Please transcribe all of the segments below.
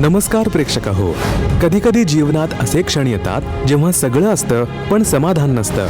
नमस्कार प्रेक्षक हो कधी कधी जीवनात असे क्षण येतात जेव्हा सगळं असतं पण समाधान नसतं.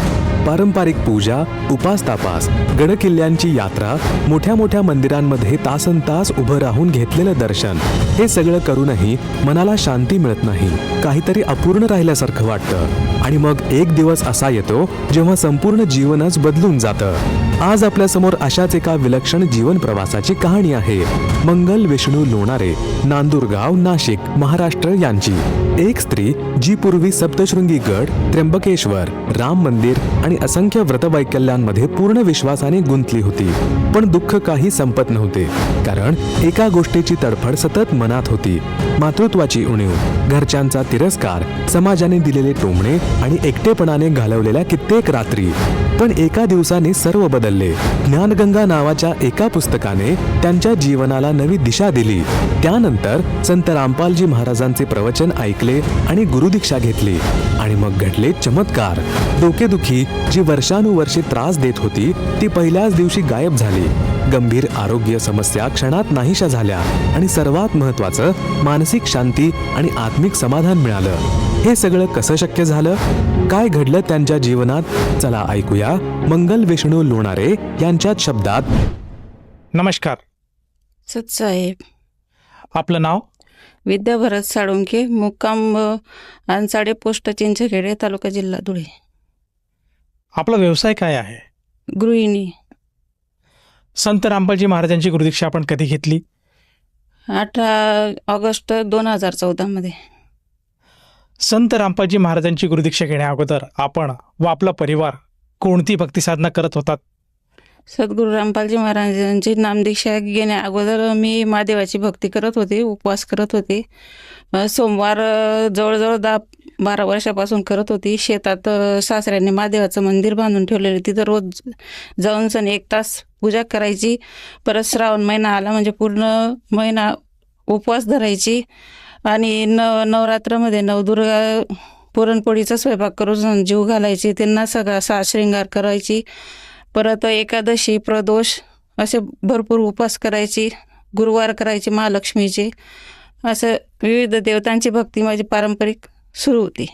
पारंपरिक पूजा उपास तापास गडकिल्ल्यांची यात्रा मोठ्या मोठ्या मंदिरांमध्ये तासन तास उभं राहून घेतलेलं दर्शन हे सगळं करूनही मनाला शांती मिळत नाही. काहीतरी अपूर्ण राहिल्यासारखं वाटतं. आणि मग एक दिवस असा येतो जेव्हा संपूर्ण जीवनच बदलून जातं. आज आपल्यासमोर अशाच एका विलक्षण जीवन प्रवासाची कहाणी आहे. मंगल विष्णू लोणारे नांदुरगाव नाशिक महाराष्ट्र यांची. एक स्त्री जी पूर्वी सप्तशृंगी गड त्र्यंबकेश्वर राम मंदिर आणि असंख्य व्रतवैकल्यांमध्ये पूर्ण विश्वासाने गुंतली होती. पण दुःख काही संपत नव्हते. कारण एका गोष्टीची तडफड सतत मनात होती. मातृत्वाची उणीव घरच्यांचा तिरस्कार समाजाने दिलेले टोमणे आणि एकटेपणाने घालवलेल्या कित्येक रात्री. पण एका दिवसाने सर्व बदल बदलले ज्ञानगंगा नावाच्या एका पुस्तकाने त्यांच्या जीवनाला नवी दिशा दिली. त्यानंतर संत रामपालजी महाराजांचे प्रवचन ऐकले आणि गुरुदीक्षा घेतली. आणि मग घडले चमत्कार. डोकेदुखी जी वर्षानुवर्षे त्रास देत होती ती पहिल्याच दिवशी गायब झाली. गंभीर आरोग्य समस्या क्षणात नाहीशा झाल्या आणि सर्वात महत्वाचं मानसिक शांती आणि आत्मिक समाधान मिळालं. हे सगळं कसं शक्य झालं? काय घडलं त्यांच्या जीवनात? चला ऐकूया मंगल विष्णू लोणारे यांच्याच शब्दात. नमस्कार. सतसाहेब आपलं नाव? विद्या भरत साळुंके मुक्काम अनसाडे पोस्ट चिंचखेडे तालुका जिल्हा धुळे. आपला व्यवसाय काय आहे? गृहिणी. संत रामपालजी महाराजांची गुरुदीक्षा आपण कधी घेतली? अठरा ऑगस्ट दोन हजार चौदामध्ये संत रामपालजी महाराजांची गुरुदीक्षा घेण्या अगोदर आपण व आपला परिवार कोणती भक्ती साधना करत होतात? सद्गुरू रामपालजी महाराजांची नामदीक्षा घेण्या अगोदर मी महादेवाची भक्ती करत होते उपवास करत होते. सोमवार जवळजवळ दहा बारा वर्षापासून करत होती. शेतात सासऱ्याने महादेवाचं मंदिर बांधून ठेवलेलं तिथं रोज जाऊन सण एक तास पूजा करायची. परत श्रावण महिना आला म्हणजे पूर्ण महिना उपवास धरायची. आणि न नवरात्रामध्ये नवदुर्गा पुरणपोळीचा स्वयंपाक करून जीव घालायची. त्यांना सगळा सा श्रृंगार करायची. परत एकादशी प्रदोष असे भरपूर उपवास करायची. गुरुवार करायची महालक्ष्मीचे. असं विविध देवतांची भक्ती माझी पारंपरिक सुरू होती.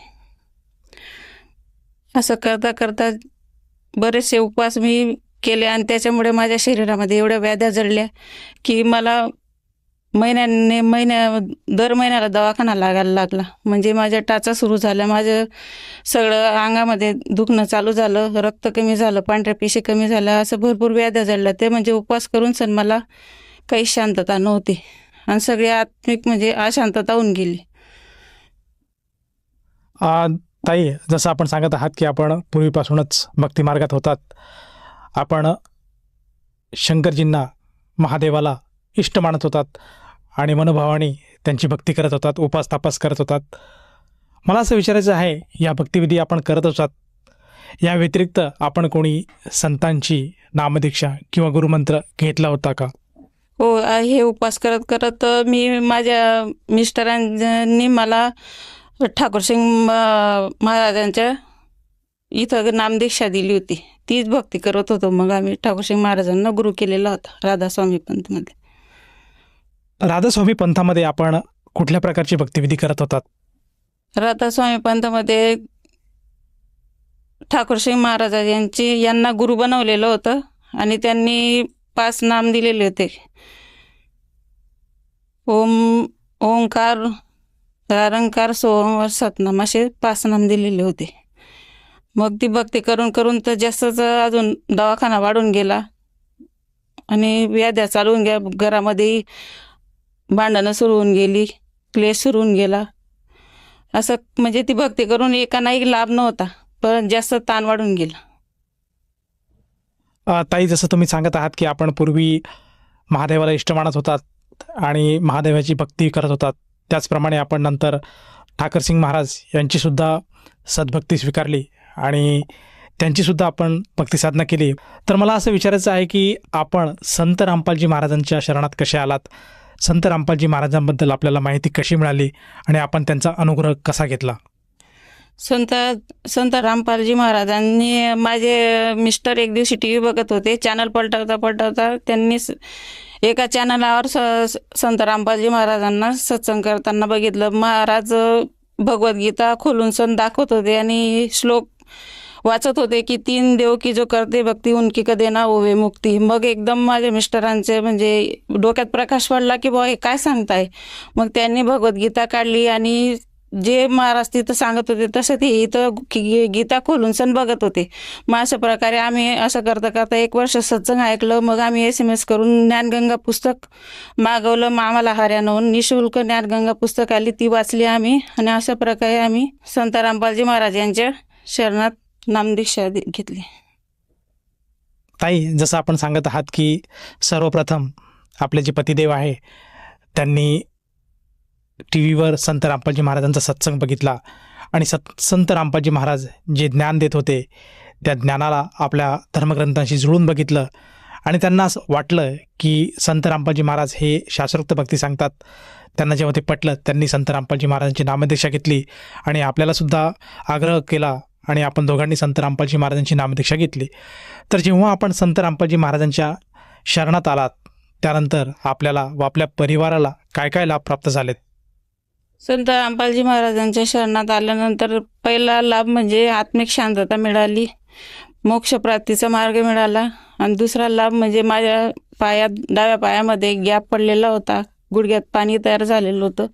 असं करता करता बरेचसे उपवास मी केले आणि त्याच्यामुळे माझ्या शरीरामध्ये एवढ्या व्याध्या जडल्या की मला महिन्याने महिन्या दर महिन्याला दवाखाना लागायला लागला. म्हणजे माझ्या टाचा सुरू झाल्या. माझं सगळं अंगामध्ये दुखणं चालू झालं. रक्त कमी झालं. पांढऱ्या पेशी कमी झाल्या. असं भरपूर व्याध्या जडल्या. ते म्हणजे उपवास करून सण मला काही शांतता नव्हती. आणि सगळी आत्मिक म्हणजे अशांतता होऊन गेली. ताई जसं आपण सांगत आहात की आपण पूर्वीपासूनच भक्तिमार्गात होतात. आपण शंकरजींना महादेवाला इष्ट मानत होतात आणि मनोभावाने त्यांची भक्ती करत होतात उपास तापास करत होतात. मला असं विचारायचं आहे या भक्तिविधी आपण करत असतात या व्यतिरिक्त आपण कोणी संतांची नामदीक्षा किंवा गुरुमंत्र घेतला होता का? हो हे उपवास करत करत मी माझ्या मिस्टरांनी मला ठाकूरसिंग महाराजांच्या इथं नामदीक्षा दिली होती. तीच भक्ती करत होतो. मग आम्ही ठाकूरसिंग महाराजांना गुरु केलेला होता राधास्वामी पंथमध्ये. राधास्वामी पंथामध्ये आपण कुठल्या प्रकारची भक्तिविधी करत होतात? राधास्वामी पंथामध्ये ठाकूरसिंग महाराज यांची यांना गुरु बनवलेलं होतं आणि त्यांनी पाच नाम दिलेले होते. ओम ओंकार निरंकार सोहमवर सतनाम असे पाच नाम दिलेले होते. मग ती भक्ती करून करून तर जास्तच अजून दवाखाना वाढून गेला. आणि व्याध्या चालवून घ्या घरामध्ये भांडणं सुरू होऊन गेली. क्लेश सुरू होऊन गेला. असं म्हणजे ती भक्ती करून एकानाही लाभ नव्हता. पण जास्त ताण वाढून गेला. ताई जसं तुम्ही सांगत आहात की आपण पूर्वी महादेवाला इष्ट मानत होतात आणि महादेवाची भक्ती करत होतात. त्याचप्रमाणे आपण नंतर ठाकरसिंग महाराज यांचीसुद्धा सद्भक्ती स्वीकारली आणि त्यांचीसुद्धा आपण भक्तिसाधना केली. तर मला असं विचारायचं आहे की आपण संत रामपालजी महाराजांच्या शरणात कसे आलात? संत रामपालजी महाराजांबद्दल आपल्याला माहिती कशी मिळाली आणि आपण त्यांचा अनुग्रह कसा घेतला? संत संत रामपालजी महाराजांनी माझे मिस्टर एक दिवशी टी व्ही बघत होते. चॅनल पलटवता पलटवता त्यांनी स- एका चॅनलावर स संत रामपालजी महाराजांना सत्संग करताना बघितलं. महाराज भगवद्गीता खोलून सण दाखवत होते आणि श्लोक वाचत होते की तीन देव की जो करते भक्ती उनकी कधी ना ओवे मुक्ती. मग एकदम माझ्या मिस्टरांचे म्हणजे डोक्यात प्रकाश पडला की बुवा हे काय सांगताय? मग त्यांनी भगवद्गीता काढली आणि जे महाराज तिथं सांगत होते तसं ते इथं गीता खोलून सण बघत होते. मग अशा प्रकारे आम्ही असं करता करता एक वर्ष सत्संग ऐकलं मग आम्ही एस एम एस करून ज्ञानगंगा पुस्तक मागवलं मग आम्हाला हरियाणाहून निशुल्क ज्ञानगंगा पुस्तक आली ती वाचली आम्ही. आणि अशा प्रकारे आम्ही संत रामपालजी महाराज यांच्या शरणात नामदीक्षा घेतली. ताई जसं आपण सांगत आहात की सर्वप्रथम आपले जे पतिदेव आहे त्यांनी टी व्हीवर संत रामपालजी महाराजांचा सत्संग बघितला आणि सत संत रामपालजी महाराज जे ज्ञान देत होते त्या ज्ञानाला आपल्या धर्मग्रंथांशी जुळून बघितलं. आणि त्यांना असं वाटलं की संत रामपालजी महाराज हे शास्त्रोक्त भक्ती सांगतात. त्यांना जेव्हा ते पटलं त्यांनी संत रामपालजी महाराजांची नामदीक्षा घेतली आणि आपल्यालासुद्धा आग्रह केला आणि आपण दोघांनी संत रामपालजी महाराजांची नामदीक्षा घेतली. तर जेव्हा आपण संत रामपालजी महाराजांच्या शरणात आलात त्यानंतर आपल्याला व आपल्या परिवाराला काय काय लाभ प्राप्त झालेत? संत रामपालजी महाराजांच्या शरणात आल्यानंतर पहिला लाभ म्हणजे आत्मिक शांतता मिळाली मोक्षप्राप्तीचा मार्ग मिळाला आणि दुसरा लाभ म्हणजे माझ्या पायात डाव्या पायामध्ये गॅप पडलेला होता गुडघ्यात पाणी तयार झालेलं होतं.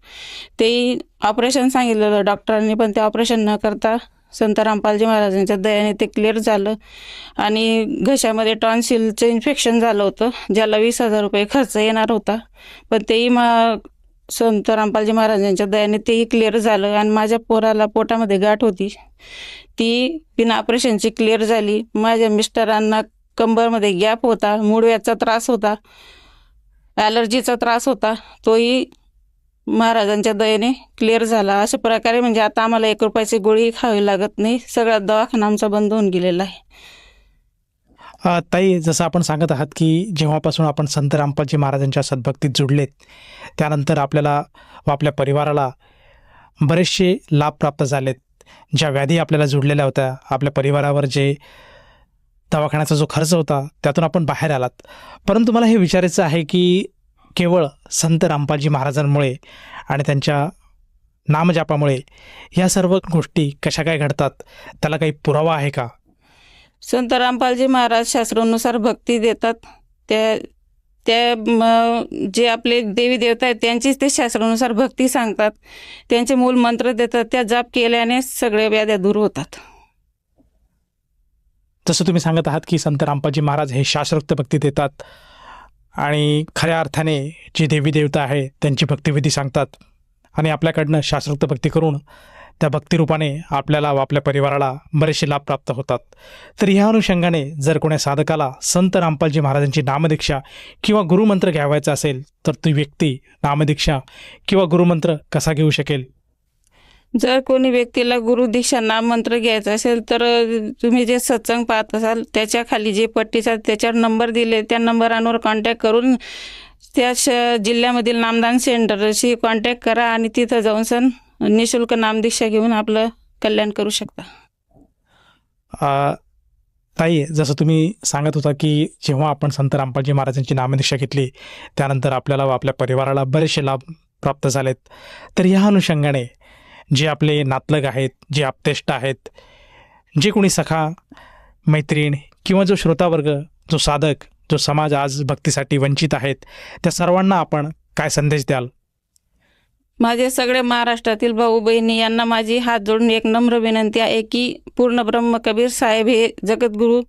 तेही ऑपरेशन सांगितलं होतं डॉक्टरांनी पण ते ऑपरेशन न करता संत रामपालजी महाराजांच्या दयाने ते क्लिअर झालं आणि घशामध्ये टॉन्सिलचं इन्फेक्शन झालं होतं ज्याला वीस हजार रुपये खर्च येणार होता. पण तेही मग संत रामपालजी महाराजांच्या दयाने तेही क्लिअर झालं आणि माझ्या पोराला पोटामध्ये गाठ होती. ती बिना ऑपरेशनची क्लिअर झाली. माझ्या मिस्टरांना कंबरमध्ये गॅप होता मुडव्याचा त्रास होता ॲलर्जीचा त्रास होता. तोही महाराजांच्या दयेने क्लिअर झाला. अशा प्रकारे म्हणजे आता आम्हाला एक रुपयाची गोळी खावी लागत नाही. सगळा दवाखाना आमचा बंद होऊन गेलेला आहे. ताई जसं आपण सांगत आहात की जेव्हापासून आपण संत रामपालजी महाराजांच्या सद्भक्तीत जुडलेत त्यानंतर आपल्याला व आपल्या परिवाराला बरेचसे लाभ प्राप्त झालेत. ज्या व्याधी आपल्याला जुडलेल्या होत्या आपल्या परिवारावर जे दवाखान्याचा जो खर्च होता त्यातून आपण बाहेर आलात. परंतु मला हे विचारायचं आहे की केवळ संत रामपालजी महाराजांमुळे आणि त्यांच्या नामजापामुळे या सर्व गोष्टी कशा काय घडतात? त्याला काही पुरावा आहे का? संत रामपालजी महाराज शास्त्रानुसार भक्ती देतात. त्या त्या जे आपले देवी देवता आहेत त्यांचीच ते शास्त्रानुसार भक्ती सांगतात. त्यांचे मूल मंत्र देतात त्या जाप केल्याने सगळे व्याध्या दूर होतात. जसं तुम्ही सांगत आहात की संत रामपाजी महाराज हे शास्त्रोक्त भक्ती देतात आणि खऱ्या अर्थाने जी देवी देवता आहे त्यांची भक्तिविधी सांगतात. आणि आपल्याकडनं शास्त्रोक्त भक्ती करून त्या भक्तिरूपाने आपल्याला व आपल्या परिवाराला बरेचसे लाभ प्राप्त होतात. तर ह्या अनुषंगाने जर कोण्या साधकाला संत रामपालजी महाराजांची नामदीक्षा किंवा गुरुमंत्र घ्यावायचा असेल तर ती व्यक्ती नामदीक्षा किंवा गुरुमंत्र कसा घेऊ शकेल? जर कोणी व्यक्तीला गुरुदीक्षा नाममंत्र घ्यायचं घ्यायचा असेल तर तुम्ही जे सत्संग पाहत असाल त्याच्याखाली जे पट्टीचा त्याच्यावर नंबर दिले त्या नंबरांवर कॉन्टॅक्ट करून त्या श जिल्ह्यामधील नामदान सेंटरशी कॉन्टॅक्ट करा आणि तिथं जाऊन सण निशुल्क नामदीक्षा घेऊन आपलं कल्याण करू शकता. ताई जसं तुम्ही सांगत होता की जेव्हा आपण संत रामपालजी महाराजांची नामदीक्षा घेतली त्यानंतर आपल्याला व आपल्या परिवाराला बरेचसे लाभ प्राप्त झालेत. तर ह्या अनुषंगाने जे आपले नातलग आहेत जे आपतेष्ट आहेत जे कोणी सखा मैत्रीण किंवा जो श्रोतावर्ग जो साधक जो समाज आज भक्तीसाठी वंचित आहेत त्या सर्वांना आपण काय संदेश द्याल? माझे सगळे महाराष्ट्रातील भाऊ बहिणी यांना माझी हात जोडून एक नम्र विनंती आहे की पूर्ण ब्रह्म कबीर साहेब हे जगद्गुरू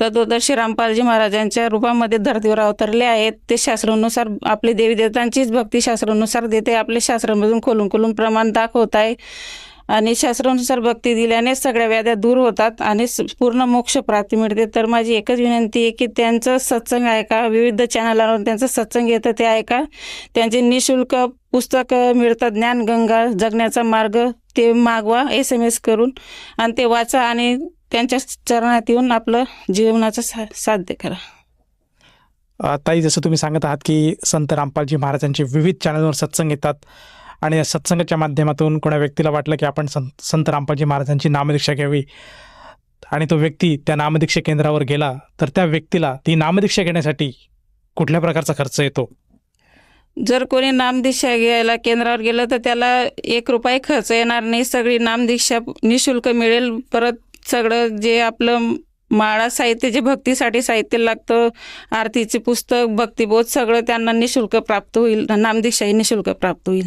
तत्वदर्शी रामपालजी महाराजांच्या रूपामध्ये धर्तीवर अवतरले आहेत. ते शास्त्रानुसार आपले देवी देवतांचीच भक्ती शास्त्रानुसार देते. आपले शास्त्रामधून खोलून खोलून प्रमाण दाखवत आहे. आणि शास्त्रानुसार भक्ती दिल्याने सगळ्या व्याध्या दूर होतात आणि पूर्ण मोक्ष प्राप्ती मिळते. तर माझी एकच विनंती आहे की त्यांचं सत्संग ऐका विविध चॅनलावर त्यांचं सत्संग येतं ते ऐका. त्यांचे निशुल्क पुस्तकं मिळतात ज्ञानगंगा जगण्याचा मार्ग ते मागवा एस एम एस करून आणि ते वाचा आणि त्यांच्या चरणात येऊन आपलं जीवनाचं सा साध्य करा. ताई जसं तुम्ही सांगत आहात की संत रामपालजी महाराजांचे विविध चॅनलवर सत्संग येतात. आणि या सत्संगाच्या माध्यमातून कोणा व्यक्तीला वाटलं की आपण संत संत रामपाजी महाराजांची नामदीक्षा घ्यावी आणि तो व्यक्ती त्या नामदीक्षा केंद्रावर गेला तर त्या व्यक्तीला ती नामदीक्षा घेण्यासाठी कुठल्या प्रकारचा खर्च येतो? जर कोणी नामदीक्षा घ्यायला केंद्रावर गेलं तर त्याला एक रुपये खर्च येणार नाही. सगळी नामदीक्षा निशुल्क मिळेल. परत सगळं जे आपलं माळा साहित्य जे भक्तीसाठी साहित्य लागतं आरतीचे पुस्तक भक्तिबोध सगळं त्यांना निशुल्क प्राप्त होईल. नामदीक्षाही निशुल्क प्राप्त होईल.